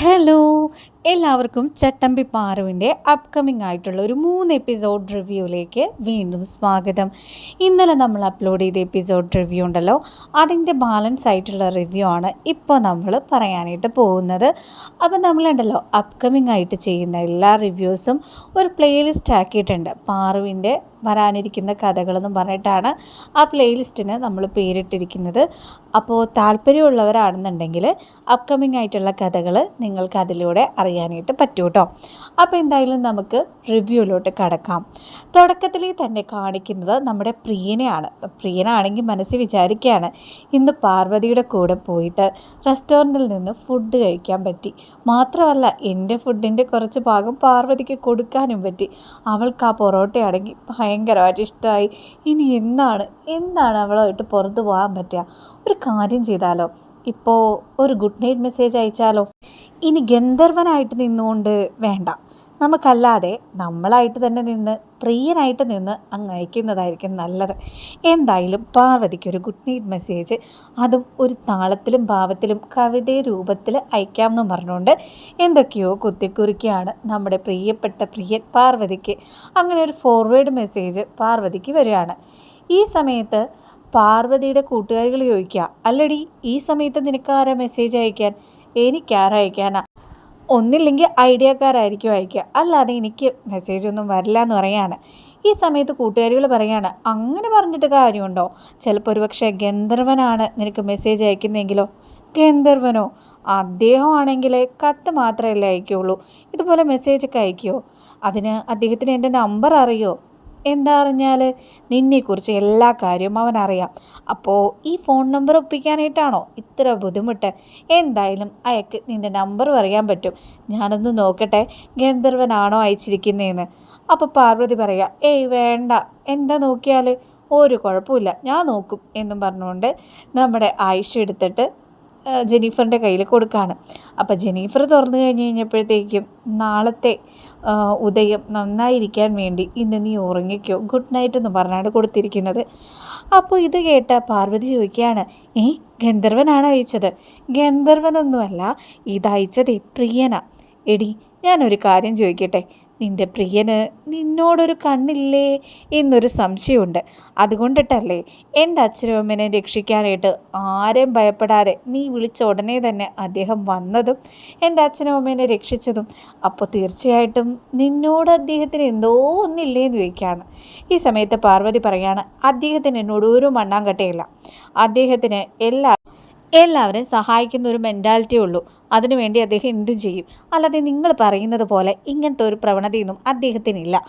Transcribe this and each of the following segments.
Hello എല്ലാവർക്കും ചട്ടമ്പി പാറുവിന്റെ upcoming ആയിട്ടുള്ള ഒരു മൂന്ന് എപ്പിസോഡ് റിവ്യൂയിലേക്ക് വീണ്ടും സ്വാഗതം. ഇന്നലെ നമ്മൾ അപ്ലോഡ് ചെയ്ത എപ്പിസോഡ് റിവ്യൂ ഉണ്ടല്ലോ. അതിന്റെ ബാലൻസ് ആയിട്ടുള്ള റിവ്യൂ ആണ് ഇപ്പോൾ നമ്മൾ പറയാനായിട്ട് പോകുന്നത്. അപ്പോൾ നമ്മളുണ്ടല്ലോ അപ്കമിങ് ആയിട്ട് ചെയ്യുന്ന എല്ലാ റിവ്യൂസും ഒരു പ്ലേലിസ്റ്റ് ആക്കിയിട്ടുണ്ട്. പാറുവിന്റെ വരാനിരിക്കുന്ന കഥകളെന്നും പറഞ്ഞിട്ടാണ് ആ പ്ലേലിസ്റ്റിന് നമ്മൾ പേരിട്ടിരിക്കുന്നത്. അപ്പോൾ താല്പര്യമുള്ളവരാണെന്നുണ്ടെങ്കിൽ അപ്കമിങ് ആയിട്ടുള്ള കഥകൾ നിങ്ങൾക്ക് അതിലൂടെ അറിയാനായിട്ട് പറ്റൂ കേട്ടോ അപ്പോൾ എന്തായാലും നമുക്ക് റിവ്യൂയിലോട്ട് കടക്കാം. തുടക്കത്തിൽ തന്നെ കാണിക്കുന്നത് നമ്മുടെ പ്രിയനെയാണ്. പ്രിയനാണെങ്കിൽ മനസ്സിൽ വിചാരിക്കുകയാണ് ഇന്ന് പാർവതിയുടെ കൂടെ പോയിട്ട് റെസ്റ്റോറന്റിൽ നിന്ന് ഫുഡ് കഴിക്കാൻ പറ്റി. മാത്രമല്ല എന്റെ ഫുഡിന്റെ കുറച്ച് ഭാഗം പാർവതിക്ക് കൊടുക്കാനും പറ്റി. അവൾക്ക് ആ പൊറോട്ടയാണെങ്കിൽ ഭയങ്കരമായിട്ട് ഇഷ്ടമായി. ഇനി എന്താണ്? എന്താണ് അവളുമായിട്ട് പുറത്തു പോകാൻ പറ്റുക? ഒരു കാര്യം ചെയ്താലോ? ഇപ്പോൾ ഒരു ഗുഡ് നൈറ്റ് മെസ്സേജ് അയച്ചാലോ? ഇനി ഗന്ധർവനായിട്ട് നിന്നുകൊണ്ട് വേണ്ട. നമുക്കല്ലാതെ നമ്മളായിട്ട് തന്നെ നിന്ന് പ്രിയനായിട്ട് നിന്ന് അങ്ങ് അയക്കുന്നതായിരിക്കും നല്ലത്. എന്തായാലും പാർവതിക്ക് ഒരു ഗുഡ് നൈറ്റ് മെസ്സേജ് അതും ഒരു താളത്തിലും ഭാവത്തിലും കവിത രൂപത്തിൽ അയക്കാമെന്ന് പറഞ്ഞുകൊണ്ട് എന്തൊക്കെയോ കുത്തിക്കുറിക്കുകയാണ് നമ്മുടെ പ്രിയപ്പെട്ട പ്രിയൻ പാർവതിക്ക് അങ്ങനെ ഒരു ഫോർവേഡ് മെസ്സേജ് പാർവതിക്ക് വരികയാണ്. ഈ സമയത്ത് പാർവതിയുടെ കൂട്ടുകാരികൾ ചോദിക്കുക അല്ലടി ഈ സമയത്ത് നിനക്ക് ആരാ മെസ്സേജ് അയക്കാൻ? എനിക്കാരാ അയക്കാനാ? ഒന്നില്ലെങ്കിൽ ഐഡിയക്കാരായിരിക്കും അയക്കുക. അല്ലാതെ എനിക്ക് മെസ്സേജ് ഒന്നും വരില്ല എന്ന് പറയാണ്. ഈ സമയത്ത് കൂട്ടുകാരികൾ പറയാണ് അങ്ങനെ പറഞ്ഞിട്ട് കാര്യമുണ്ടോ? ചിലപ്പോൾ ഒരുപക്ഷെ ഗന്ധർവനാണ് നിനക്ക് മെസ്സേജ് അയക്കുന്നതെങ്കിലോ? ഗന്ധർവനോ? അദ്ദേഹമാണെങ്കിൽ കത്ത് മാത്രമല്ലേ അയക്കുകയുള്ളൂ. ഇതുപോലെ മെസ്സേജൊക്കെ അയക്കുമോ അതിന് അദ്ദേഹത്തിന് എന്റെ നമ്പർ അറിയോ? എന്താ നിന്നെക്കുറിച്ച് എല്ലാ കാര്യവും അവൻ അറിയാം അപ്പോൾ ഈ ഫോൺ നമ്പർ ഒപ്പിക്കാനായിട്ടാണോ ഇത്ര ബുദ്ധിമുട്ട്? എന്തായാലും അയാൾക്ക് നിന്റെ നമ്പർ അറിയാൻ പറ്റും. ഞാനൊന്ന് നോക്കട്ടെ ഗന്ധർവനാണോ അയച്ചിരിക്കുന്നതെന്ന് അപ്പോൾ പാർവതി പറയാം ഏയ് വേണ്ട. എന്താ നോക്കിയാൽ ഒരു കുഴപ്പമില്ല. ഞാൻ നോക്കും എന്നും പറഞ്ഞുകൊണ്ട് നമ്മുടെ ആയിഷ എടുത്തിട്ട് ജെനീഫറിന്റെ കയ്യിൽ കൊടുക്കുകയാണ് അപ്പോൾ ജെനീഫർ തുറന്നു കഴിഞ്ഞ് കഴിഞ്ഞപ്പോഴത്തേക്കും നാളത്തെ ഉദയം നന്നായിരിക്കാൻ വേണ്ടി ഇന്ന് നീ ഉറങ്ങിക്കോ. ഗുഡ് നൈറ്റ് എന്ന് പറഞ്ഞാണ് കൊടുത്തിരിക്കുന്നത്. അപ്പോൾ ഇത് കേട്ട പാർവതി ചോദിക്കുകയാണ് ഏ ഗന്ധർവനാണ് അയച്ചത്? ഗന്ധർവനൊന്നുമല്ല ഇതയച്ചതേ പ്രിയന. എടി ഞാനൊരു കാര്യം ചോദിക്കട്ടെ? നിന്റെ പ്രിയന് നിന്നോടൊരു കണ്ണില്ലേ എന്നൊരു സംശയമുണ്ട്. അതുകൊണ്ടിട്ടല്ലേ എന്റെ അച്ഛനമ്മനെ രക്ഷിക്കാനായിട്ട് ആരെയും ഭയപ്പെടാതെ നീ വിളിച്ച ഉടനെ തന്നെ അദ്ദേഹം വന്നതും എന്റെ അച്ഛനും അമ്മേനെ രക്ഷിച്ചതും. അപ്പോൾ തീർച്ചയായിട്ടും നിന്നോട് അദ്ദേഹത്തിന് എന്തോ ഒന്നില്ലേ എന്ന് ചോദിക്കുകയാണ്. ഈ സമയത്ത് പാർവതി പറയാണ് അദ്ദേഹത്തിന് എന്നോട് ഒരു മണ്ണാങ്കട്ടയില്ല അദ്ദേഹത്തിന് എല്ലാ എല്ലാവരെയും സഹായിക്കുന്ന ഒരു മെന്റാലിറ്റി ഉള്ളൂ. അതിനുവേണ്ടി അദ്ദേഹം എന്തും ചെയ്യും. അല്ലാതെ നിങ്ങൾ പറയുന്നത് പോലെ ഇങ്ങനത്തെ ഒരു പ്രവണതയൊന്നും അദ്ദേഹത്തിനില്ല.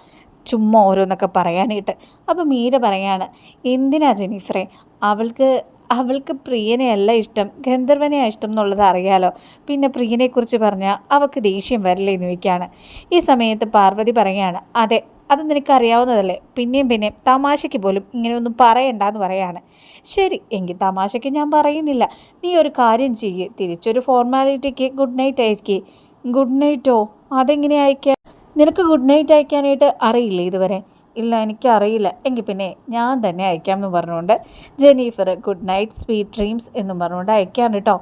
ചുമ്മാ ഓരോന്നൊക്കെ പറയാനായിട്ട്. അപ്പം മീര പറയാണ് എന്തിനാ ജെനീഫറെ അവൾക്ക് അവൾക്ക് പ്രിയനെയല്ല ഇഷ്ടം. ഗന്ധർവനെയാണ് ഇഷ്ടം എന്നുള്ളത് അറിയാലോ. പിന്നെ പ്രിയനെക്കുറിച്ച് പറഞ്ഞാൽ അവൾക്ക് ദേഷ്യം വരില്ലേ എന്ന് വയ്ക്കുകയാണ് ഈ സമയത്ത് പാർവതി പറയുകയാണ് അതെ അത് നിനക്ക് അറിയാവുന്നതല്ലേ പിന്നെയും പിന്നെയും തമാശയ്ക്ക് പോലും ഇങ്ങനെയൊന്നും പറയണ്ട എന്ന് പറയാണ്. ശരി എങ്കിൽ തമാശയ്ക്ക് ഞാൻ പറയുന്നില്ല. നീ ഒരു കാര്യം ചെയ്യ്. തിരിച്ചൊരു ഫോർമാലിറ്റിക്ക് ഗുഡ് നൈറ്റ് അയക്കേ. ഗുഡ് നൈറ്റോ? അതെങ്ങനെ അയക്കുക നിനക്ക് ഗുഡ് നൈറ്റ് അയക്കാനായിട്ട് അറിയില്ലേ ഇതുവരെ? ഇല്ല എനിക്കറിയില്ല. എങ്കിൽ പിന്നെ ഞാൻ തന്നെ അയക്കാം എന്ന് പറഞ്ഞുകൊണ്ട് Jennifer good night sweet dreams എന്നും പറഞ്ഞുകൊണ്ട് അയക്കാൻ കേട്ടോ.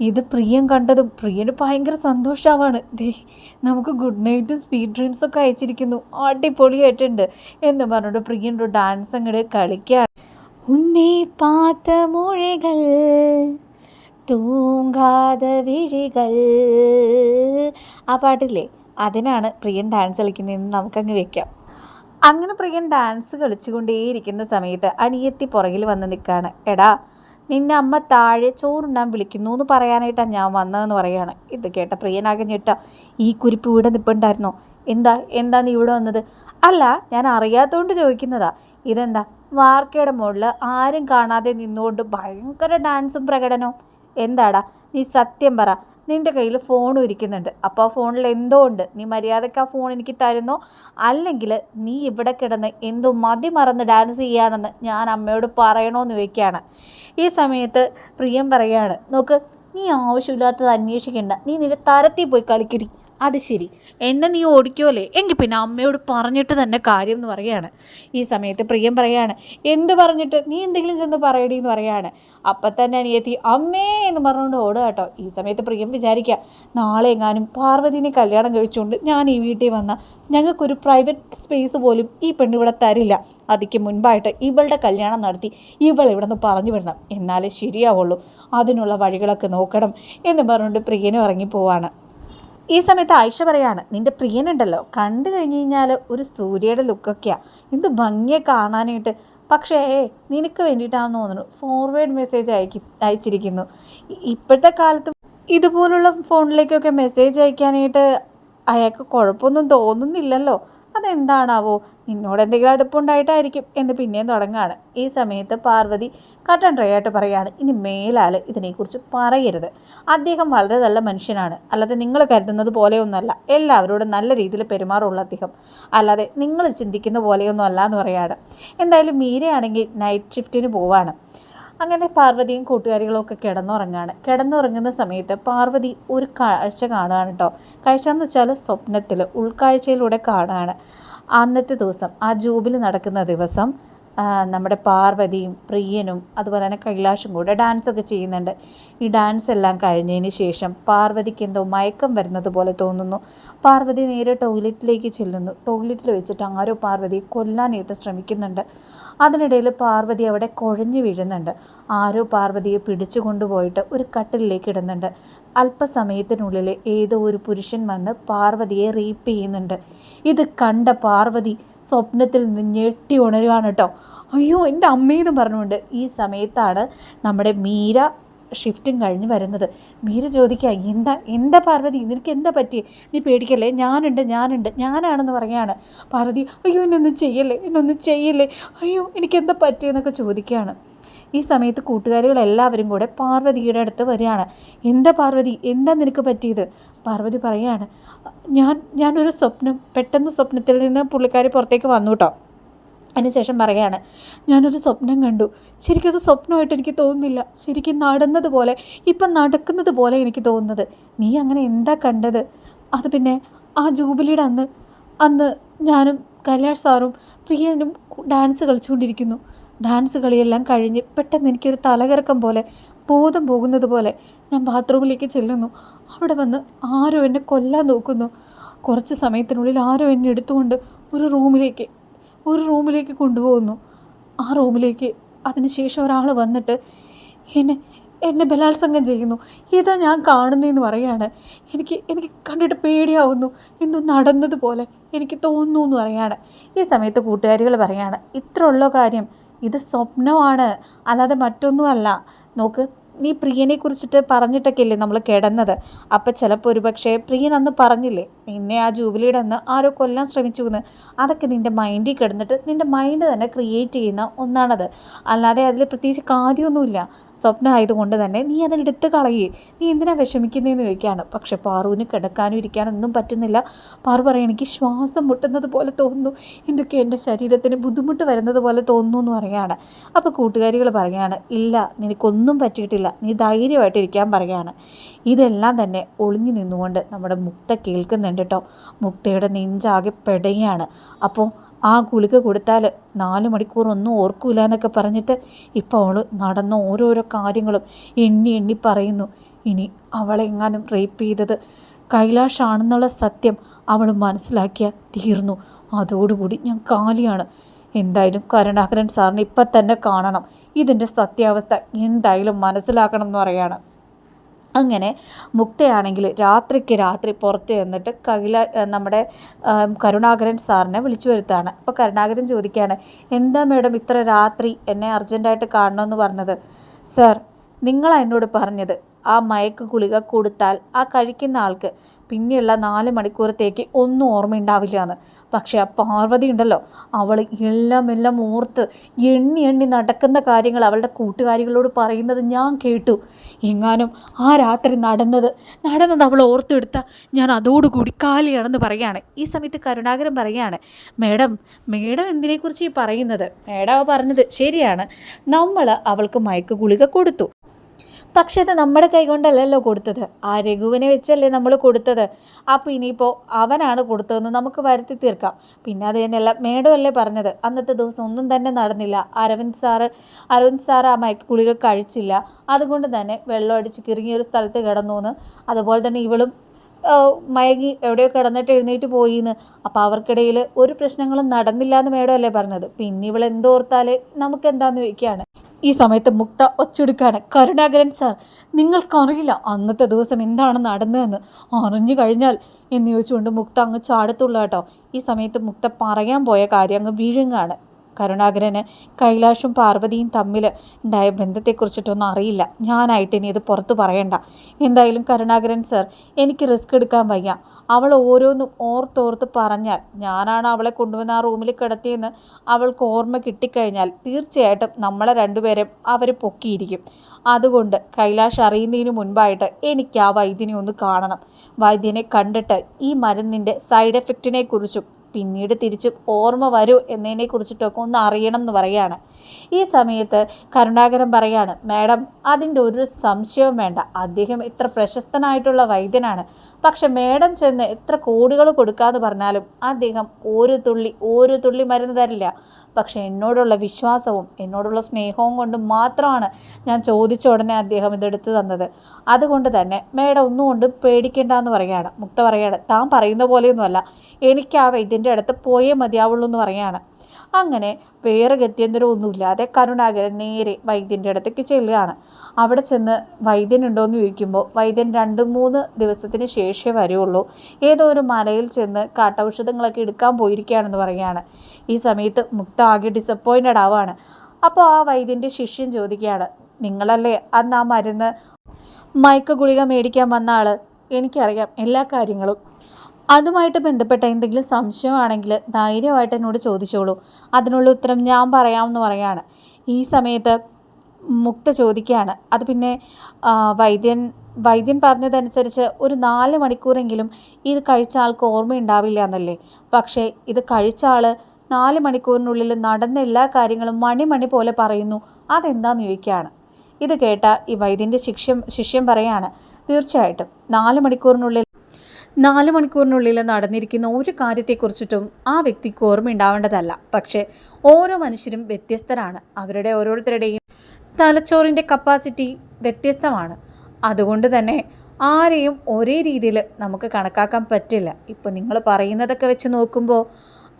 ഇത് പ്രിയം കണ്ടതും പ്രിയന് ഭയങ്കര സന്തോഷമാണ്. ദേ നമുക്ക് ഗുഡ് നൈറ്റും സ്പീഡ് ഡ്രീംസും ഒക്കെ അയച്ചിരിക്കുന്നു. അടിപൊളിയായിട്ടുണ്ട് എന്ന് പറഞ്ഞിട്ട് പ്രിയന്റെ ഡാൻസ് അങ്ങോട്ട് കളിക്കുകയാണ്. ഉന്നെ പാത്ത മൊഴികൾ തൂങ്കാത വിഴികൾ. ആ പാട്ടില്ലേ? അതിനാണ് പ്രിയൻ ഡാൻസ് കളിക്കുന്നതെന്ന് നമുക്കങ്ങ് വെക്കാം. അങ്ങനെ പ്രിയൻ ഡാൻസ് കളിച്ചുകൊണ്ടേയിരിക്കുന്ന സമയത്ത് അനിയത്തി പുറകിൽ വന്ന് നിൽക്കുകയാണ് എടാ നിന്നെ അമ്മ താഴെ ചോറുണ്ടാൻ വിളിക്കുന്നു എന്ന് പറയാനായിട്ടാണ് ഞാൻ വന്നതെന്ന് പറയുകയാണ് ഇത് കേട്ട പ്രിയനാകെ ഞെട്ട. ഈ കുരിപ്പ് ഇവിടെ നിൽപ്പുണ്ടായിരുന്നോ എന്താ എന്താ നീ ഇവിടെ വന്നത്? അല്ല ഞാൻ അറിയാത്തതുകൊണ്ട് ചോദിക്കുന്നതാ. ഇതെന്താ? വാർക്കയുടെ മുകളിൽ ആരും കാണാതെ നിന്നുകൊണ്ട് ഭയങ്കര ഡാൻസും പ്രകടനവും. എന്താടാ നീ സത്യം പറ. നിന്റെ കയ്യിൽ ഫോണും ഇരിക്കുന്നുണ്ട്. അപ്പോൾ ആ ഫോണിൽ എന്തോ ഉണ്ട്. നീ മര്യാദയ്ക്ക് ആ ഫോൺ എനിക്ക് തരുന്നോ? അല്ലെങ്കിൽ നീ ഇവിടെ കിടന്ന് എന്തോ മതി മറന്ന് ഡാൻസ് ചെയ്യുകയാണെന്ന് ഞാൻ അമ്മയോട് പറയണമെന്ന് ചോദിക്കുകയാണ്. ഈ സമയത്ത് പ്രിയം പറയാണ് നോക്ക് നീ ആവശ്യമില്ലാത്തത് അന്വേഷിക്കണ്ട. നീ നിന്റെ തരത്തിൽ പോയി കളിക്കടി. അത് ശരി. എന്നെ നീ ഓടിക്കുമല്ലേ എങ്കിൽ പിന്നെ അമ്മയോട് പറഞ്ഞിട്ട് തന്നെ കാര്യം എന്ന് പറയുകയാണ്. ഈ സമയത്ത് പ്രിയം പറയാണ് എന്ത് പറഞ്ഞിട്ട്? നീ എന്തെങ്കിലും ചെന്ന് പറയടി എന്ന് പറയാണ് അപ്പം തന്നെ അനിയത്തി അമ്മേ എന്ന് പറഞ്ഞുകൊണ്ട് ഓടുക കേട്ടോ. ഈ സമയത്ത് പ്രിയം വിചാരിക്കുക നാളെ എങ്ങാനും പാർവതിനെ കല്യാണം കഴിച്ചുകൊണ്ട് ഞാൻ ഈ വീട്ടിൽ വന്ന ഞങ്ങൾക്കൊരു പ്രൈവറ്റ് സ്പേസ് പോലും ഈ പെണ്ണിവിടെ തരില്ല. അതിക്ക് മുൻപായിട്ട് ഇവളുടെ കല്യാണം നടത്തി ഇവൾ ഇവിടെ നിന്ന് പറഞ്ഞു വിടണം. എന്നാലേ ശരിയാവുള്ളൂ. അതിനുള്ള വഴികളൊക്കെ നോക്കണം എന്ന് പറഞ്ഞുകൊണ്ട് പ്രിയനും ഇറങ്ങിപ്പോവാണ് ഈ സമയത്ത് ആയിഷ പറയാണ് നിന്റെ പ്രിയനുണ്ടല്ലോ. കണ്ടു കഴിഞ്ഞ് കഴിഞ്ഞാൽ ഒരു സൂര്യയുടെ ലുക്കൊക്കെയാണ് എന്ത് ഭംഗിയെ കാണാനായിട്ട്. പക്ഷേ നിനക്ക് വേണ്ടിയിട്ടാണെന്ന് തോന്നുന്നു. ഫോർവേഡ് മെസ്സേജ് അയക്കി അയച്ചിരിക്കുന്നു. ഇപ്പോഴത്തെ കാലത്ത് ഇതുപോലുള്ള ഫോണിലേക്കൊക്കെ മെസ്സേജ് അയക്കാനായിട്ട് അയാൾക്ക് കുഴപ്പമൊന്നും തോന്നുന്നില്ലല്ലോ. അതെന്താണാവോ? നിന്നോട് എന്തെങ്കിലും അടുപ്പുണ്ടായിട്ടായിരിക്കും എന്ന് പിന്നെയും തുടങ്ങുകയാണ്. ഈ സമയത്ത് പാർവതി കട്ടൻ ഡ്രൈ ആയിട്ട് പറയുകയാണ് ഇനി മേലാൽ ഇതിനെക്കുറിച്ച് പറയരുത്. അദ്ദേഹം വളരെ നല്ല മനുഷ്യനാണ്. അല്ലാതെ നിങ്ങൾ കരുതുന്നത് പോലെയൊന്നുമല്ല. എല്ലാവരോടും നല്ല രീതിയിൽ പെരുമാറുള്ള അദ്ദേഹം. അല്ലാതെ നിങ്ങൾ ചിന്തിക്കുന്ന പോലെയൊന്നും അല്ല എന്ന് പറയുകയാണ്. എന്തായാലും മീരയാണെങ്കിൽ നൈറ്റ് ഷിഫ്റ്റിന് പോവാണ്. അങ്ങനെ പാർവതിയും കൂട്ടുകാരികളും ഒക്കെ കിടന്നുറങ്ങാണ്. കിടന്നുറങ്ങുന്ന സമയത്ത് പാർവതി ഒരു കാഴ്ച കാണുകയാണ് കേട്ടോ കാഴ്ച എന്ന് വെച്ചാൽ സ്വപ്നത്തിൽ ഉൾക്കാഴ്ചയിലൂടെ കാണുകയാണ്. അന്നത്തെ ദിവസം ആ ജൂബിൽ നടക്കുന്ന ദിവസം നമ്മുടെ പാർവതിയും പ്രിയനും അതുപോലെ തന്നെ കൈലാഷും കൂടെ ഡാൻസ് ഒക്കെ ചെയ്യുന്നുണ്ട്. ഈ ഡാൻസ് എല്ലാം കഴിഞ്ഞതിന് ശേഷം പാർവതിക്ക് എന്തോ മയക്കം വരുന്നത് പോലെ തോന്നുന്നു. പാർവതി നേരെ ടോയ്ലറ്റിലേക്ക് ചെല്ലുന്നു. ടോയ്ലറ്റിൽ വെച്ചിട്ട് ആരോ പാർവതിയെ കൊല്ലാനായിട്ട് ശ്രമിക്കുന്നുണ്ട്. അതിനിടയിൽ പാർവതി അവിടെ കുഴഞ്ഞു വീഴുന്നുണ്ട്. ആരോ പാർവതിയെ പിടിച്ചു കൊണ്ടുപോയിട്ട് ഒരു കട്ടിലേക്ക് ഇടുന്നുണ്ട്. അല്പസമയത്തിനുള്ളിൽ ഏതോ ഒരു പുരുഷൻ വന്ന് പാർവതിയെ റേപ്പ് ചെയ്യുന്നുണ്ട്. ഇത് കണ്ട പാർവതി സ്വപ്നത്തിൽ നിന്ന് ഞെട്ടി ഉണരുകയാണ് കേട്ടോ. അയ്യോ എന്റെ അമ്മയെന്ന് പറഞ്ഞുകൊണ്ട് ഈ സമയത്താണ് നമ്മുടെ മീര ഷിഫ്റ്റും കഴിഞ്ഞ് വരുന്നത്. മീര ചോദിക്കുക എന്താ എന്താ പാർവതി? നിനക്ക് എന്താ പറ്റി? നീ പേടിക്കല്ലേ? ഞാനുണ്ട് ഞാനുണ്ട് ഞാനാണെന്ന് പറയാണ് പാർവതി അയ്യോ എന്നൊന്നും ചെയ്യല്ലേ എന്നൊന്നും ചെയ്യല്ലേ? അയ്യോ എനിക്ക് എന്താ പറ്റിയെന്നൊക്കെ ചോദിക്കുകയാണ്. ഈ സമയത്ത് കൂട്ടുകാരികളെല്ലാവരും കൂടെ പാർവതിയുടെ അടുത്ത് വരികയാണ്. എന്താ പാർവതി? എന്താ നിനക്ക് പറ്റിയത്? പാർവതി പറയാണ് ഞാൻ ഞാനൊരു സ്വപ്നം പെട്ടെന്ന് സ്വപ്നത്തിൽ നിന്ന് പുള്ളിക്കാരി പുറത്തേക്ക് വന്നു കേട്ടോ അതിനുശേഷം പറയാണ് ഞാനൊരു സ്വപ്നം കണ്ടു. ശരിക്കും അത് സ്വപ്നമായിട്ട് എനിക്ക് തോന്നുന്നില്ല. ശരിക്കും നടന്നതുപോലെ ഇപ്പം നടക്കുന്നത് പോലെ എനിക്ക് തോന്നുന്നത്. നീ അങ്ങനെ എന്താ കണ്ടത്? അത് പിന്നെ ആ ജൂബിലിയുടെ അന്ന് അന്ന് ഞാനും കല്യാൺ സാറും പ്രിയനും ഡാൻസ് കളിച്ചുകൊണ്ടിരിക്കുന്നു. ഡാൻസ് കളിയെല്ലാം കഴിഞ്ഞ് പെട്ടെന്ന് എനിക്കൊരു തലകറക്കം പോലെ ബോധം പോകുന്നത് പോലെ ഞാൻ ബാത്റൂമിലേക്ക് ചെല്ലുന്നു. അവിടെ വന്ന് ആരോ എന്നെ കൊല്ലാൻ നോക്കുന്നു. കുറച്ച് സമയത്തിനുള്ളിൽ ആരോ എന്നെ എടുത്തുകൊണ്ട് ഒരു റൂമിലേക്ക് ഒരു റൂമിലേക്ക് കൊണ്ടുപോകുന്നു. ആ റൂമിലേക്ക് അതിനുശേഷം ഒരാൾ വന്നിട്ട് എന്നെ എന്നെ ബലാത്സംഗം ചെയ്യുന്നു. ഇതാ ഞാൻ കാണുന്നതെന്ന് പറയാണ്. എനിക്ക് എനിക്ക് കണ്ടിട്ട് പേടിയാവുന്നു. ഇന്ന് നടന്നതുപോലെ എനിക്ക് തോന്നുന്നു എന്ന് പറയാണ്. ഈ സമയത്ത് കൂട്ടുകാരികൾ പറയാണ് ഇത്ര ഉള്ള കാര്യം? ഇത് സ്വപ്നമാണ്. അല്ലാതെ മറ്റൊന്നുമല്ല. നോക്ക് നീ പ്രിയനെ കുറിച്ചിട്ട് പറഞ്ഞിട്ടൊക്കെ നമ്മൾ കിടന്നത്? അപ്പം ചിലപ്പോൾ ഒരു പക്ഷേ പ്രിയൻ അന്ന് പറഞ്ഞില്ലേ നിന്നെ ആ ജൂബിലിയുടെ അന്ന് ആരോ കൊല്ലാൻ ശ്രമിച്ചു എന്ന് അതൊക്കെ നിന്റെ മൈൻഡിൽ കിടന്നിട്ട് നിന്റെ മൈൻഡ് തന്നെ ക്രിയേറ്റ് ചെയ്യുന്ന ഒന്നാണത്. അല്ലാതെ അതിൽ പ്രത്യേകിച്ച് കാര്യമൊന്നുമില്ല. സ്വപ്നം ആയതുകൊണ്ട് തന്നെ നീ അതിനെടുത്ത് കളയേ. നീ എന്തിനാ വിഷമിക്കുന്നതെന്ന് ചോദിക്കുകയാണ് പക്ഷെ പാറുവിന് കിടക്കാനും ഇരിക്കാനും ഒന്നും പറ്റുന്നില്ല. പാറു പറയും എനിക്ക് ശ്വാസം മുട്ടുന്നത് പോലെ തോന്നുന്നു. എന്തൊക്കെ എന്റെ ശരീരത്തിന് ബുദ്ധിമുട്ട് വരുന്നത് പോലെ തോന്നുന്നു എന്ന് പറയുകയാണ് അപ്പോൾ കൂട്ടുകാരികൾ പറയുകയാണ് ഇല്ല നിനക്കൊന്നും പറ്റിയിട്ടില്ല. നീ ധൈര്യമായിട്ട് ഇരിക്കാൻ പറയുകയാണ്. ഇതെല്ലാം തന്നെ ഒളിഞ്ഞു നിന്നുകൊണ്ട് നമ്മുടെ മുക്ത കേൾക്കുന്നുണ്ട് കേട്ടോ മുക്തയുടെ നെഞ്ചാകെ പെടുകയാണ്. അപ്പോൾ ആ ഗുളിക കൊടുത്താൽ നാല് മണിക്കൂർ ഒന്നും ഓർക്കൂല എന്നൊക്കെ പറഞ്ഞിട്ട് ഇപ്പോൾ അവൾ നടന്ന ഓരോരോ കാര്യങ്ങളും എണ്ണി എണ്ണി പറയുന്നു. ഇനി അവളെങ്ങാനും റേപ്പ് ചെയ്തത് കൈലാഷാണെന്നുള്ള സത്യം അവൾ മനസ്സിലാക്കിയ തീർന്നു. അതോടുകൂടി ഞാൻ കാലിയാണ്. എന്തായാലും കരുണാകരൻ സാറിന് ഇപ്പം തന്നെ കാണണം. ഇതിന്റെ സത്യാവസ്ഥ എന്തായാലും മനസ്സിലാക്കണം എന്ന് പറയാണ്. അങ്ങനെ മുക്തയാണെങ്കിൽ രാത്രിക്ക് രാത്രി പുറത്ത് ചെന്നിട്ട് കൈല നമ്മുടെ കരുണാകരൻ സാറിനെ വിളിച്ചു വരുത്താണ് അപ്പോൾ കരുണാകരൻ ചോദിക്കുകയാണ് എന്താ മേഡം ഇത്ര രാത്രി എന്നെ അർജന്റായിട്ട് കാണണമെന്ന് പറഞ്ഞത്? സാർ നിങ്ങളെന്നോട് പറഞ്ഞത്. ആ മയക്ക് ഗുളിക കൊടുത്താൽ ആ കഴിക്കുന്ന ആൾക്ക് പിന്നെയുള്ള നാല് മണിക്കൂറത്തേക്ക് ഒന്നും ഓർമ്മയുണ്ടാവില്ല എന്ന് പക്ഷേ ആ പാർവതി ഉണ്ടല്ലോ അവൾ എല്ലാം എല്ലാം ഓർത്ത് എണ്ണി എണ്ണി നടക്കുന്ന കാര്യങ്ങൾ അവളുടെ കൂട്ടുകാരികളോട് പറയുന്നത് ഞാൻ കേട്ടു. എങ്ങാനും ആ രാത്രി നടന്നത് നടന്നത് അവൾ ഓർത്തെടുത്ത ഞാൻ അതോടുകൂടി കാലിയാണെന്ന് പറയുകയാണ്. ഈ സമയത്ത് കരുണാകരൻ പറയുകയാണ് മേഡം മേഡം എന്തിനെക്കുറിച്ച് ഈ പറയുന്നത്? മേഡം പറഞ്ഞത് ശരിയാണ്. നമ്മൾ അവൾക്ക് മയക്ക് ഗുളിക കൊടുത്തു. പക്ഷേ അത് നമ്മുടെ കൈകൊണ്ടല്ലല്ലോ കൊടുത്തത്. ആ രഘുവിനെ വെച്ചല്ലേ നമ്മൾ കൊടുത്തത്. അപ്പോൾ ഇനിയിപ്പോൾ അവനാണ് കൊടുത്തതെന്ന് നമുക്ക് വരുത്തി തീർക്കാം. പിന്നെ അത് തന്നെയല്ല മേഡം പറഞ്ഞത് അന്നത്തെ ദിവസം ഒന്നും തന്നെ നടന്നില്ല. അരവിന്ദ് സാറ് അരവിന്ദ് സാർ ആ മയക്ക് ഗുളിക കഴിച്ചില്ല. അതുകൊണ്ട് തന്നെ വെള്ളം അടിച്ച് കിറങ്ങിയൊരു സ്ഥലത്ത് കിടന്നു എന്ന് അതുപോലെ തന്നെ ഇവളും മയങ്ങി എവിടെയോ കിടന്നിട്ട് എഴുന്നേറ്റ് പോയിന്ന്. അപ്പോൾ അവർക്കിടയിൽ ഒരു പ്രശ്നങ്ങളും നടന്നില്ല എന്ന് മേഡം അല്ലേ പറഞ്ഞത്. പിന്നെ ഇവൾ എന്തോർത്താൽ നമുക്ക് എന്താന്ന് ചോദിക്കുകയാണ് ഈ സമയത്ത് മുക്ത ഒച്ചൊടുക്കാണ് കരുണാകരൻ സാർ നിങ്ങൾക്കറിയില്ല അന്നത്തെ ദിവസം എന്താണ് നടന്നതെന്ന്. അറിഞ്ഞു കഴിഞ്ഞാൽ എന്ന് ചോദിച്ചുകൊണ്ട് മുക്ത അങ്ങ് ചാടത്തുള്ള കേട്ടോ. ഈ സമയത്ത് മുക്ത പറയാൻ പോയ കാര്യം അങ്ങ് വീഴുങ്ങാണ് കരുണാകരന് കൈലാഷും പാർവതിയും തമ്മിൽ ഉണ്ടായ ബന്ധത്തെക്കുറിച്ചിട്ടൊന്നും അറിയില്ല. ഞാനായിട്ട് ഇനി ഇത് പുറത്ത് പറയണ്ട. എന്തായാലും കരുണാകരൻ സർ എനിക്ക് റിസ്ക് എടുക്കാൻ വയ്യ. അവൾ ഓരോന്നും ഓർത്തോർത്ത് പറഞ്ഞാൽ ഞാനാണ് അവളെ കൊണ്ടുവന്ന് ആ റൂമിൽ കിടത്തിയെന്ന് അവൾക്ക് ഓർമ്മ കിട്ടിക്കഴിഞ്ഞാൽ തീർച്ചയായിട്ടും നമ്മളെ രണ്ടുപേരും അവർ പൊക്കിയിരിക്കും. അതുകൊണ്ട് കൈലാഷ് അറിയുന്നതിന് മുൻപായിട്ട് എനിക്ക് ആ വൈദ്യനെ ഒന്ന് കാണണം. വൈദ്യനെ കണ്ടിട്ട് ഈ മരുന്നിന്റെ സൈഡ് എഫക്റ്റിനെ കുറിച്ചും പിന്നീട് തിരിച്ച് ഓർമ്മ വരൂ എന്നതിനെ കുറിച്ചിട്ടൊക്കെ ഒന്ന് അറിയണം എന്ന് പറയാണ് ഈ സമയത്ത് കരുണാകരൻ പറയാണ് മാഡം അതിന്റെ ഒരു സംശയവും വേണ്ട. അദ്ദേഹം ഇത്ര പ്രശസ്തനായിട്ടുള്ള വൈദ്യനാണ്. പക്ഷെ മേഡം ചെന്ന് എത്ര കോടികൾ കൊടുക്കാതെ പറഞ്ഞാലും അദ്ദേഹം ഒരു തുള്ളി ഒരു തുള്ളി മരുന്ന് തരില്ല. പക്ഷെ എന്നോടുള്ള വിശ്വാസവും എന്നോടുള്ള സ്നേഹവും കൊണ്ട് മാത്രമാണ് ഞാൻ ചോദിച്ച ഉടനെ അദ്ദേഹം ഇതെടുത്ത് തന്നത്. അതുകൊണ്ട് തന്നെ മേഡം ഒന്നുകൊണ്ടും പേടിക്കേണ്ട എന്ന് പറയുകയാണ്. മുക്ത പറയുകയാണ് താൻ പറയുന്ന പോലെയൊന്നുമല്ല. എനിക്ക് ആ വൈദ്യന്റെ അടുത്ത് പോയേ മതിയാവുള്ളൂ എന്ന് പറയുകയാണ്. അങ്ങനെ വേറെ ഗത്യന്തരമൊന്നുമില്ലാതെ കരുണാകരൻ നേരെ വൈദ്യന്റെ അടുത്തേക്ക് ചെല്ലുകയാണ്. അവിടെ ചെന്ന് വൈദ്യനുണ്ടോ എന്ന് ചോദിക്കുമ്പോൾ വൈദ്യൻ രണ്ട് മൂന്ന് ദിവസത്തിന് ശേഷമേ വരുള്ളൂ. ഏതോ ഒരു മലയിൽ ചെന്ന് കാട്ടൌഷധങ്ങളൊക്കെ എടുക്കാൻ പോയിരിക്കുകയാണെന്ന് പറയുകയാണ്. ഈ സമയത്ത് മുക്ത ആകെ ഡിസപ്പോയിന്റഡ് ആവുകയാണ്. അപ്പോൾ ആ വൈദ്യന്റെ ശിഷ്യൻ ചോദിക്കുകയാണ് നിങ്ങളല്ലേ അന്ന് ആ മരുന്ന് മയക്ക ഗുളിക മേടിക്കാൻ വന്ന ആൾ എനിക്കറിയാം എല്ലാ കാര്യങ്ങളും. അതുമായിട്ട് ബന്ധപ്പെട്ട എന്തെങ്കിലും സംശയമാണെങ്കിൽ ധൈര്യമായിട്ട് എന്നോട് ചോദിച്ചോളൂ. അതിനുള്ള ഉത്തരം ഞാൻ പറയാമെന്ന് പറയാണ് ഈ സമയത്ത് മുക്ത ചോദിക്കുകയാണ്. അത് പിന്നെ വൈദ്യൻ വൈദ്യൻ പറഞ്ഞതനുസരിച്ച് ഒരു നാല് മണിക്കൂറെങ്കിലും ഇത് കഴിച്ച ആൾക്ക് ഓർമ്മയുണ്ടാവില്ല എന്നല്ലേ? പക്ഷേ ഇത് കഴിച്ച ആൾ നാല് മണിക്കൂറിനുള്ളിൽ നടന്ന എല്ലാ കാര്യങ്ങളും മണിമണി പോലെ പറയുന്നു. അതെന്താന്ന് ചോദിക്കുകയാണ്. ഇത് കേട്ട ഈ വൈദ്യന്റെ ശിക്ഷ്യം ശിഷ്യം പറയാണ് തീർച്ചയായിട്ടും നാല് മണിക്കൂറിനുള്ളിൽ നാല് മണിക്കൂറിനുള്ളിൽ നടന്നിരിക്കുന്ന ഒരു കാര്യത്തെക്കുറിച്ചിട്ടും ആ വ്യക്തിക്ക് ഓർമ്മയുണ്ടാവേണ്ടതല്ല. പക്ഷേ ഓരോ മനുഷ്യരും വ്യത്യസ്തരാണ്. അവരുടെ ഓരോരുത്തരുടെയും തലച്ചോറിന്റെ കപ്പാസിറ്റി വ്യത്യസ്തമാണ്. അതുകൊണ്ട് തന്നെ ആരെയും ഒരേ രീതിയിൽ നമുക്ക് കണക്കാക്കാൻ പറ്റില്ല. ഇപ്പോൾ നിങ്ങൾ പറയുന്നതൊക്കെ വെച്ച് നോക്കുമ്പോൾ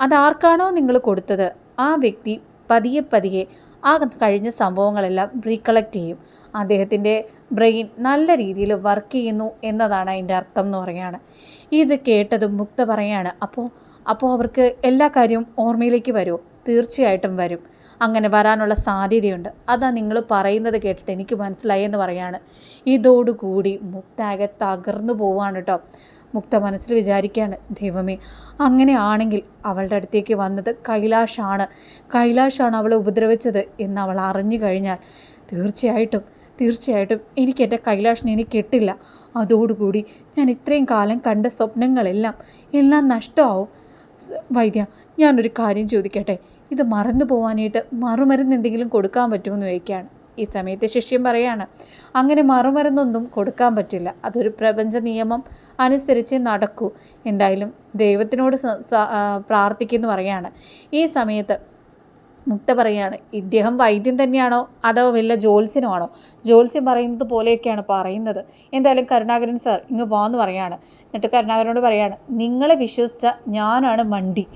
അതാർക്കാണോ നിങ്ങൾ കൊടുത്തത്? ആ വ്യക്തി പതിയെ പതിയെ ആ കഴിഞ്ഞ സംഭവങ്ങളെല്ലാം റീകളക്ട് ചെയ്യും. അദ്ദേഹത്തിന്റെ ബ്രെയിൻ നല്ല രീതിയിൽ വർക്ക് ചെയ്യുന്നു എന്നതാണ് അതിന്റെ അർത്ഥം എന്ന് പറയുകയാണ്. ഇത് കേട്ടതും മുക്ത പറയാണ് അപ്പോൾ അപ്പോൾ അവർക്ക് എല്ലാ കാര്യവും ഓർമ്മയിലേക്ക് വരുമോ? തീർച്ചയായിട്ടും വരും. അങ്ങനെ വരാനുള്ള സാധ്യതയുണ്ട്. അതാ നിങ്ങൾ പറയുന്നത് കേട്ടിട്ട് എനിക്ക് മനസ്സിലായി എന്ന് പറയാണ് ഇതോടുകൂടി മുക്താകെ തകർന്നു പോവാണ് കേട്ടോ മുക്ത മനസ്സിൽ വിചാരിക്കുകയാണ്. ദൈവമേ അങ്ങനെയാണെങ്കിൽ അവളുടെ അടുത്തേക്ക് വന്നത് കൈലാഷാണ്. കൈലാഷാണ് അവളെ ഉപദ്രവിച്ചത് എന്ന് അവൾ അറിഞ്ഞു കഴിഞ്ഞാൽ തീർച്ചയായിട്ടും തീർച്ചയായിട്ടും എനിക്ക് എന്റെ കൈലാഷിനെ എനിക്ക് കിട്ടില്ല. അതോടുകൂടി ഞാൻ ഇത്രയും കാലം കണ്ട സ്വപ്നങ്ങളെല്ലാം എല്ലാം നഷ്ടമാവും. വൈദ്യ ഞാനൊരു കാര്യം ചോദിക്കട്ടെ? ഇത് മറന്നു പോവാനായിട്ട് മറുമരുന്ന് എന്തെങ്കിലും കൊടുക്കാൻ പറ്റുമെന്ന് ചോദിക്കുകയാണ്. ഈ സമയത്ത് ശിഷ്യം പറയാണ് അങ്ങനെ മറുമരുന്നൊന്നും കൊടുക്കാൻ പറ്റില്ല. അതൊരു പ്രപഞ്ച നിയമം അനുസരിച്ച് നടക്കൂ. എന്തായാലും ദൈവത്തിനോട് പ്രാർത്ഥിക്കുന്നു പറയാണ്. ഈ സമയത്ത് മുക്ത പറയാണ് ഇദ്ദേഹം വൈദ്യം തന്നെയാണോ അതോ വല്ല ജോത്സ്യനാണോ ജോത്സ്യം പറയുന്നത് പോലെയൊക്കെയാണ് പറയുന്നത്. എന്തായാലും കരുണാകരൻ സാർ ഇങ്ങ് പോകാമെന്ന് പറയാണ്. എന്നിട്ട് കരുണാകരനോട് പറയാണ് നിങ്ങളെ വിശ്വസിച്ച ഞാനാണ് മണ്ടി.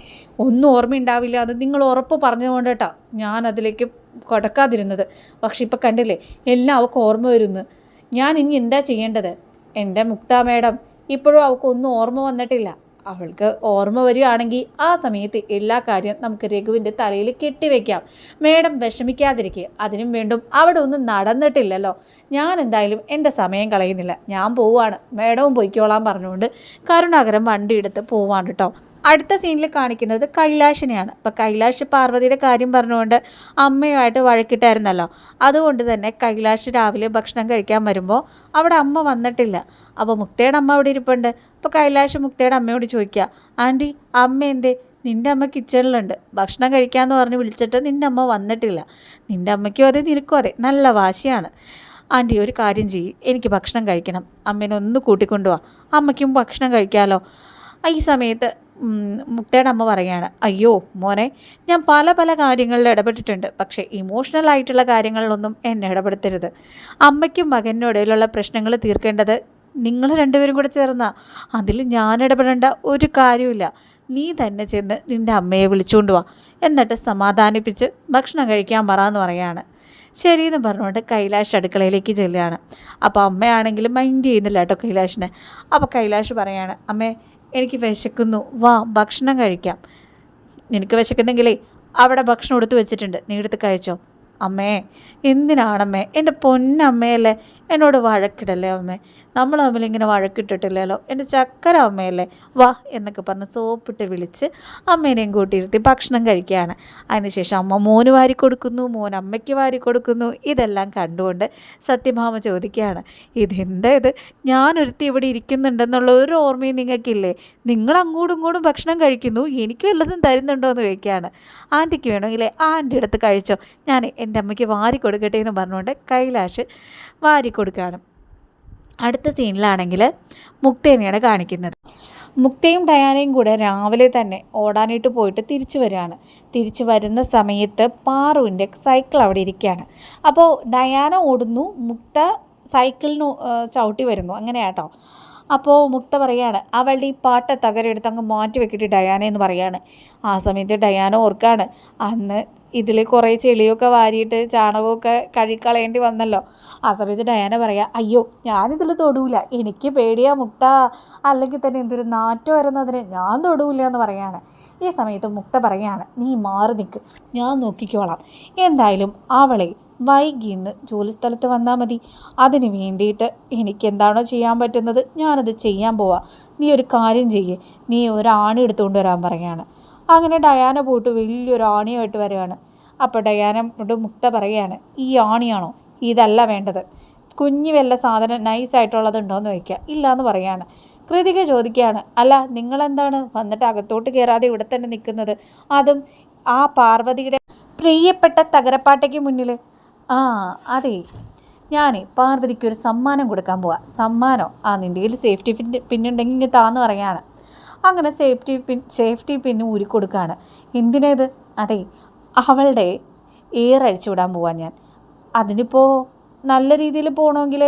ഒന്നും ഓർമ്മയുണ്ടാവില്ല. അത് നിങ്ങൾ ഉറപ്പ് പറഞ്ഞതുകൊണ്ട് കേട്ടോ. ഞാൻ അതിലേക്ക് കൊടുക്കാതിരുന്നത്. പക്ഷെ ഇപ്പം കണ്ടില്ലേ എല്ലാം അവൾക്ക് ഓർമ്മ വരുന്നു. ഞാൻ ഇനി എന്താ ചെയ്യേണ്ടത്? എന്റെ മുക്ത മേഡം ഇപ്പോഴും അവൾക്ക് ഒന്നും ഓർമ്മ വന്നിട്ടില്ല. അവൾക്ക് ഓർമ്മ വരികയാണെങ്കിൽ ആ സമയത്ത് എല്ലാ കാര്യം നമുക്ക് രഘുവിന്റെ തലയിൽ കെട്ടിവെക്കാം മേഡം വിഷമിക്കാതിരിക്കുക അതിനും വീണ്ടും അവിടെ ഒന്നും നടന്നിട്ടില്ലല്ലോ. ഞാൻ എന്തായാലും എന്റെ സമയം കളയുന്നില്ല. ഞാൻ പോവുകയാണ്. മേഡവും പൊയ്ക്കോളാൻ പറഞ്ഞുകൊണ്ട് കരുണാകരം വണ്ടി എടുത്ത് പോവാണ് കേട്ടോ. അടുത്ത സീനിൽ കാണിക്കുന്നത് കൈലാഷിനെയാണ്. അപ്പോൾ കൈലാഷ് പാർവതിയുടെ കാര്യം പറഞ്ഞുകൊണ്ട് അമ്മയുമായിട്ട് വഴക്കിട്ടായിരുന്നല്ലോ. അതുകൊണ്ട് തന്നെ കൈലാഷ് രാവിലെ ഭക്ഷണം കഴിക്കാൻ വരുമ്പോൾ അവിടെ അമ്മ വന്നിട്ടില്ല. അപ്പോൾ മുക്തയുടെ അമ്മ അവിടെ ഇരിപ്പുണ്ട്. അപ്പോൾ കൈലാഷ് മുക്തയുടെ അമ്മയോട് ചോദിക്കുക ആന്റി അമ്മ എന്തേ? നിന്റെ അമ്മ കിച്ചണിലുണ്ട്. ഭക്ഷണം കഴിക്കാമെന്ന് പറഞ്ഞ് വിളിച്ചിട്ട് നിന്റെ അമ്മ വന്നിട്ടില്ല. നിന്റെ അമ്മയ്ക്കും അതെ നിനക്കും അതെ. നല്ല വാശിയാണ്. ആന്റി ഒരു കാര്യം ചെയ്യും. എനിക്ക് ഭക്ഷണം കഴിക്കണം. അമ്മേനെ ഒന്ന് കൂട്ടിക്കൊണ്ടുപോവാ അമ്മയ്ക്കും ഭക്ഷണം കഴിക്കാമല്ലോ ഈ സമയത്ത് മുക്തയുടെ അമ്മ പറയുകയാണ് അയ്യോ മോനെ ഞാൻ പല പല കാര്യങ്ങളിൽ ഇടപെട്ടിട്ടുണ്ട്. പക്ഷേ ഇമോഷണൽ ആയിട്ടുള്ള കാര്യങ്ങളിലൊന്നും എന്നെ ഇടപെടുത്തരുത്. അമ്മയ്ക്കും മകനും ഇടയിലുള്ള പ്രശ്നങ്ങൾ തീർക്കേണ്ടത് നിങ്ങൾ രണ്ടുപേരും കൂടെ ചേർന്ന. അതിൽ ഞാൻ ഇടപെടേണ്ട ഒരു കാര്യമില്ല നീ തന്നെ ചെന്ന് നിന്റെ അമ്മയെ വിളിച്ചുകൊണ്ട് വാ. എന്നിട്ട് സമാധാനിപ്പിച്ച് ഭക്ഷണം കഴിക്കാൻ പറ എന്ന് പറയാണ് ശരിയെന്ന് പറഞ്ഞുകൊണ്ട് കൈലാഷ് അടുക്കളയിലേക്ക് ചെല്ലുകയാണ്. അപ്പോൾ അമ്മയാണെങ്കിലും മൈൻഡ് ചെയ്യുന്നില്ല കേട്ടോ കൈലാഷിനെ. അപ്പോൾ കൈലാഷ് പറയാണ് അമ്മേ എനിക്ക് വിശക്കുന്നു. വാ ഭക്ഷണം കഴിക്കാം. നിനക്ക് വിശക്കുന്നെങ്കിലേ അവിടെ ഭക്ഷണം എടുത്തു വെച്ചിട്ടുണ്ട്. നീ എടുത്ത് കഴിച്ചോ? അമ്മേ എന്തിനാണമ്മേ? എന്റെ പൊന്നമ്മയല്ലേ എന്നോട് വഴക്കിടല്ലേ അമ്മേ? നമ്മൾ തമ്മിൽ ഇങ്ങനെ വഴക്കിട്ടിട്ടില്ലല്ലോ. എന്റെ ചക്കര അമ്മയല്ലേ വാ എന്നൊക്കെ പറഞ്ഞ് സോപ്പിട്ട് വിളിച്ച് അമ്മേനെയും കൂട്ടിയിരുത്തി ഭക്ഷണം കഴിക്കുകയാണ്. അതിനുശേഷം അമ്മ മോന് വാരി കൊടുക്കുന്നു മോൻ അമ്മയ്ക്ക് വാരി കൊടുക്കുന്നു. ഇതെല്ലാം കണ്ടുകൊണ്ട് സത്യഭാമ ചോദിക്കുകയാണ് ഇതെന്താ ഇത്? ഞാനൊരുത്തി ഇവിടെ ഇരിക്കുന്നുണ്ടെന്നുള്ള ഒരു ഓർമ്മയും നിങ്ങൾക്കില്ലേ? നിങ്ങൾ അങ്ങോട്ടും ഇങ്ങോട്ടും ഭക്ഷണം കഴിക്കുന്നു എനിക്ക് വല്ലതും തരുന്നുണ്ടോ? എന്ന് ചോദിക്കുകയാണ്. ആന്റിക്ക് വേണമെങ്കിലേ ആന്റി അടുത്ത് കഴിച്ചോ. ഞാൻ എന്റെ അമ്മയ്ക്ക് വാരി കൊടുക്കട്ടെ എന്ന് പറഞ്ഞുകൊണ്ട് കൈലാഷ് വാരി കൊടുക്കുകയാണ്. അടുത്ത സീനിലാണെങ്കിൽ മുക്തേനെയാണ് കാണിക്കുന്നത്. മുക്തയും ഡയാനയും കൂടെ രാവിലെ തന്നെ ഓടാനായിട്ട് പോയിട്ട് തിരിച്ചു വരികയാണ്. തിരിച്ചു വരുന്ന സമയത്ത് പാറുവിന്റെ സൈക്കിൾ അവിടെ ഇരിക്കുകയാണ്. അപ്പോൾ ഡയാന ഓടുന്നു മുക്ത സൈക്കിളിന് ചവിട്ടി വരുന്നു. അങ്ങനെയാട്ടോ. അപ്പോൾ മുക്ത പറയാണ് അവളുടെ ഈ പാട്ട തകരെടുത്ത് അങ്ങ് മാറ്റി വെക്കിട്ട് ഡയാന എന്ന് പറയാണ്. ആ സമയത്ത് ഡയാന ഓർക്കാണ് അന്ന് ഇതിൽ കുറേ ചെളിയൊക്കെ വാരിയിട്ട് ചാണകമൊക്കെ കഴുകളയേണ്ടി വന്നല്ലോ. ആ സമയത്ത് ഡയാന പറയാം അയ്യോ ഞാനിതിൽ തൊടൂല. എനിക്ക് പേടിയാ മുക്ത. അല്ലെങ്കിൽ തന്നെ എന്തൊരു നാറ്റം വരുന്നതിന് ഞാൻ തൊടൂല എന്ന് പറയാണ്. ഈ സമയത്ത് മുക്ത പറയാണ് നീ മാറി നിൽക്ക് ഞാൻ നോക്കിക്കോളാം. എന്തായാലും അവളെ വൈകി ഇന്ന് ജോലിസ്ഥലത്ത് വന്നാൽ മതി. അതിന് വേണ്ടിയിട്ട് എനിക്കെന്താണോ ചെയ്യാൻ പറ്റുന്നത് ഞാനത് ചെയ്യാൻ പോവാം. നീ ഒരു കാര്യം ചെയ്യേ. നീ ഒരു ആണി എടുത്തുകൊണ്ട് വരാൻ പറയാണ്. അങ്ങനെ ഡയാന പോയിട്ട് വലിയൊരു ആണിയുമായിട്ട് വരികയാണ്. അപ്പോൾ ഡയാന കൊണ്ട് മുക്ത പറയുകയാണ് ഈ ആണിയാണോ? ഇതല്ല വേണ്ടത്. കുഞ്ഞു വല്ല സാധനം നൈസായിട്ടുള്ളതുണ്ടോയെന്ന് ചോദിക്കുക ഇല്ല എന്ന് പറയാണ്. കൃതിക ചോദിക്കുകയാണ് അല്ല നിങ്ങളെന്താണ്? വന്നിട്ട് അകത്തോട്ട് കയറാതെ ഇവിടെ തന്നെ നിൽക്കുന്നത്. അതും ആ പാർവതിയുടെ പ്രിയപ്പെട്ട തകരപ്പാട്ടയ്ക്ക് മുന്നിൽ ആ അതെ. ഞാൻ പാർവതിക്ക് ഒരു സമ്മാനം കൊടുക്കാൻ പോവാ. സമ്മാനം. ആ നിന്റെ കയ്യിൽ സേഫ്റ്റി പിൻ പിന്നുണ്ടെങ്കിൽ ഇങ്ങനെ താന്ന് പറയാണ് അങ്ങനെ സേഫ്റ്റി പിൻ സേഫ്റ്റി പിന്ന് ഊരി കൊടുക്കുകയാണ്. എന്തിനേത്? അതെ അവളുടെ എയർ അഴിച്ചു വിടാൻ പോവാൻ ഞാൻ. അതിനിപ്പോൾ നല്ല രീതിയിൽ പോകണമെങ്കിൽ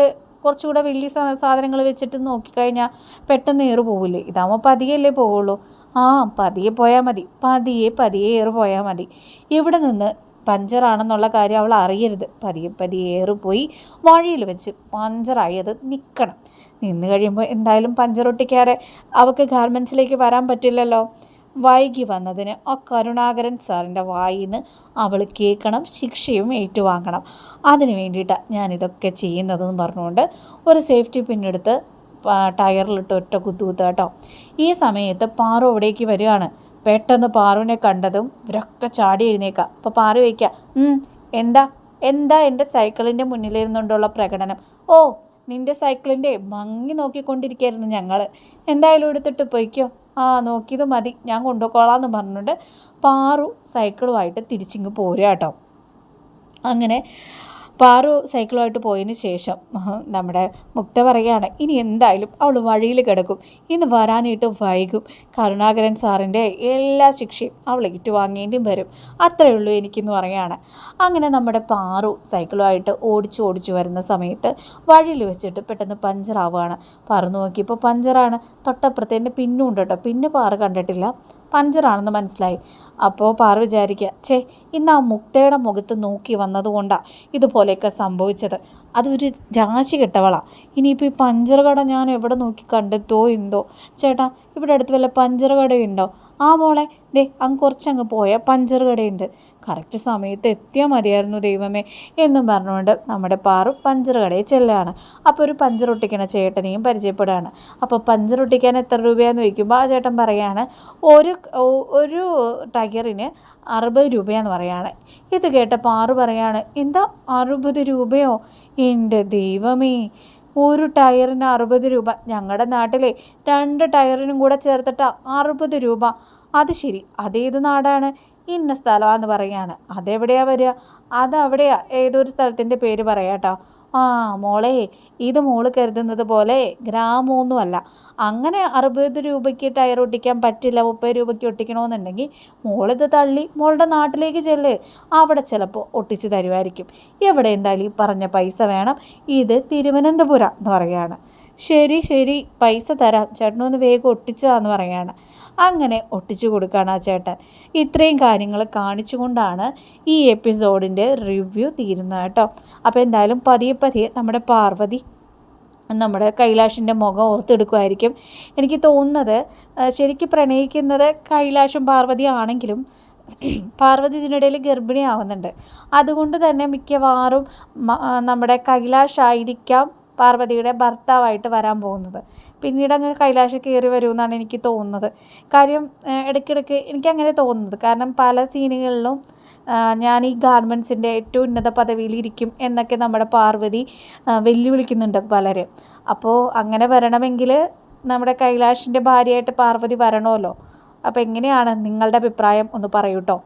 കുറച്ചുകൂടെ വലിയ സാധനങ്ങൾ വെച്ചിട്ട് നോക്കിക്കഴിഞ്ഞാൽ പെട്ടെന്ന് ഏറ് പോവില്ലേ? ഇതാകുമ്പോൾ പതിയല്ലേ പോവുള്ളൂ. ആ പതിയെ പോയാൽ മതി. പതിയെ പതിയെ ഏറ് പോയാൽ മതി. ഇവിടെ നിന്ന് പഞ്ചറാണെന്നുള്ള കാര്യം അവൾ അറിയരുത്. പതിയെ പതിയെ ഏറിപ്പോയി വഴിയിൽ വെച്ച് പഞ്ചറായത് നിൽക്കണം നിന്ന് കഴിയുമ്പോൾ എന്തായാലും പഞ്ചറൊട്ടിക്കാരെ അവൾക്ക് ഗാർമെൻസിലേക്ക് വരാൻ പറ്റില്ലല്ലോ. വൈകി വന്നതിന് ആ കരുണാകരൻ സാറിന്റെ വായിൽ നിന്ന് അവൾ കേൾക്കണം ശിക്ഷയും ഏറ്റുവാങ്ങണം. അതിന് വേണ്ടിയിട്ടാണ് ഞാനിതൊക്കെ ചെയ്യുന്നതെന്ന് പറഞ്ഞുകൊണ്ട് ഒരു സേഫ്റ്റി പിന്നെടുത്ത് ടയറിലിട്ട് ഒറ്റ കുത്തുകുത്ത കേട്ടോ. ഈ സമയത്ത് പാറു അവിടേക്ക് വരികയാണ്. പെട്ടെന്ന് പാറുവിനെ കണ്ടതും ഇവരൊക്കെ ചാടി എഴുന്നേക്കാം. അപ്പോൾ പാറു വയ്ക്കുക എന്താ? എന്താ എന്റെ സൈക്കിളിന്റെ മുന്നിലിരുന്നുകൊണ്ടുള്ള പ്രകടനം? ഓ നിന്റെ സൈക്കിളിന്റെ മങ്ങി നോക്കിക്കൊണ്ടിരിക്കുകയായിരുന്നു ഞങ്ങൾ എന്തായാലും എടുത്തിട്ട് പോയിക്കോ. ആ നോക്കിയത് മതി. ഞാൻ കൊണ്ടുപോയിക്കോളാം എന്ന് പറഞ്ഞുകൊണ്ട് പാറു സൈക്കിളുമായിട്ട് തിരിച്ചിങ്ങ് പോരുക കേട്ടോ. അങ്ങനെ പാറു സൈക്കിളുമായിട്ട് പോയതിന് ശേഷം നമ്മുടെ മുക്ത പറയുകയാണ് ഇനി എന്തായാലും അവൾ വഴിയിൽ കിടക്കും. ഇന്ന് വരാനായിട്ട് വൈകും. കരുണാകരൻ സാറിന്റെ എല്ലാ ശിക്ഷയും അവൾ വാങ്ങേണ്ടിയും വരും. അത്രയേ ഉള്ളൂ എനിക്കെന്ന് പറയുകയാണ്. അങ്ങനെ നമ്മുടെ പാറു സൈക്കിളുമായിട്ട് ഓടിച്ചു ഓടിച്ചു വരുന്ന സമയത്ത് വഴിയിൽ വെച്ചിട്ട് പെട്ടെന്ന് പഞ്ചറാവുകയാണ്. പറന്നു നോക്കിയപ്പോൾ പഞ്ചറാണ്. തൊട്ടപ്പുറത്തേന്റെ പിന്നും ഉണ്ട് കേട്ടോ. പിന്നെ പാറ് കണ്ടിട്ടില്ല. പഞ്ചറാണെന്ന് മനസ്സിലായി. അപ്പോൾ പാറ വിചാരിക്കുക ചേ ഇന്ന് ആ മുക്തയുടെ മുഖത്ത് നോക്കി വന്നതുകൊണ്ടാണ് ഇതുപോലെയൊക്കെ സംഭവിച്ചത്. അതൊരു രാശി കെട്ടവളാണ് ഇനിയിപ്പോൾ ഈ പഞ്ചർ കട ഞാൻ എവിടെ നോക്കി കണ്ടെത്തോ എന്തോ? ചേട്ടാ ഇവിടെ അടുത്ത് വല്ല പഞ്ചർ കടയുണ്ടോ? ആ മോളെ ദേ അങ്ങ് കുറച്ചങ്ങ് പോയ പഞ്ചർ കടയുണ്ട്. കറക്റ്റ് സമയത്ത് എത്തിയാൽ മതിയായിരുന്നു ദൈവമേ എന്നും പറഞ്ഞുകൊണ്ട് നമ്മുടെ പാറു പഞ്ചർ കടയിൽ ചെല്ലുകയാണ്. അപ്പോൾ ഒരു പഞ്ചർ ഒട്ടിക്കണ ചേട്ടനെയും പരിചയപ്പെടുകയാണ്. അപ്പോൾ പഞ്ചർ ഒട്ടിക്കാൻ എത്ര രൂപയാന്ന് ചോദിക്കുമ്പോൾ ആ ചേട്ടൻ പറയാണ് ഒരു ഒരു ടയറിന് അറുപത് രൂപയാന്ന് പറയാണ്. ഇത് കേട്ട പാറു പറയാണ് എന്താ അറുപത് രൂപയോ? എന്റെ ദൈവമേ ഒരു ടയറിന് അറുപത് രൂപ. ഞങ്ങളുടെ നാട്ടിലെ രണ്ട് ടയറിനും കൂടെ ചേർത്തിട്ട് അറുപത് രൂപ. അത് ശരി അതേത് നാടാണ്? ഇന്ന സ്ഥലമാണെന്ന് പറയാണ്. അതെവിടെയാണ് വരിക? അതവിടെയാണ് ഏതൊരു സ്ഥലത്തിന്റെ പേര് പറയാട്ടോ. ആ മോളെ ഇത് മോൾ കരുതുന്നത് പോലെ ഗ്രാമമൊന്നുമല്ല. അങ്ങനെ അറുപത് രൂപയ്ക്ക് ടയർ ഒട്ടിക്കാൻ പറ്റില്ല മുപ്പത് രൂപയ്ക്ക് ഒട്ടിക്കണമെന്നുണ്ടെങ്കിൽ മോളിത് തള്ളി മോളുടെ നാട്ടിലേക്ക് ചെല്ല്. അവിടെ ചിലപ്പോൾ ഒട്ടിച്ച് തരുമായിരിക്കും എവിടെ എന്തായാലും ഈ പറഞ്ഞ പൈസ വേണം. ഇത് തിരുവനന്തപുരം എന്ന് പറയുകയാണ്. ശരി ശരി പൈസ തരാം. ചേട്ടനൊന്ന് വേഗം ഒട്ടിച്ചതാന്ന് പറയുകയാണ് അങ്ങനെ ഒട്ടിച്ചു കൊടുക്കുകയാണ് ആ ചേട്ടൻ. ഇത്രയും കാര്യങ്ങൾ കാണിച്ചുകൊണ്ടാണ് ഈ എപ്പിസോഡിന്റെ റിവ്യൂ തീരുന്നത് കേട്ടോ. അപ്പോൾ എന്തായാലും പതിയെ പതിയെ നമ്മുടെ പാർവതി നമ്മുടെ കൈലാഷിന്റെ മുഖം ഓർത്തെടുക്കുമായിരിക്കും. എനിക്ക് തോന്നുന്നത് ശരിക്കും പ്രണയിക്കുന്നത് കൈലാഷും പാർവതി ആണെങ്കിലും പാർവതി ഇതിനിടയിൽ ഗർഭിണിയാവുന്നുണ്ട്. അതുകൊണ്ട് തന്നെ മിക്കവാറും നമ്മുടെ കൈലാഷ് ആയിരിക്കാം പാർവതിയുടെ ഭർത്താവായിട്ട് വരാൻ പോകുന്നത്. പിന്നീട് അങ്ങ് കൈലാഷ് കയറി വരുമെന്നാണ് എനിക്ക് തോന്നുന്നത്. കാര്യം ഇടയ്ക്കിടയ്ക്ക് എനിക്കങ്ങനെ തോന്നുന്നത്. കാരണം പല സീനുകളിലും ഞാൻ ഈ ഗാർമെൻസിന്റെ ഏറ്റവും ഉന്നത പദവിയിലിരിക്കും എന്നൊക്കെ നമ്മുടെ പാർവതി വെല്ലുവിളിക്കുന്നുണ്ട് പലരെ. അപ്പോൾ അങ്ങനെ വരണമെങ്കിൽ നമ്മുടെ കൈലാഷിന്റെ ഭാര്യയായിട്ട് പാർവതി വരണമല്ലോ അപ്പോൾ എങ്ങനെയാണ് നിങ്ങളുടെ അഭിപ്രായം? ഒന്ന് പറയൂട്ടോ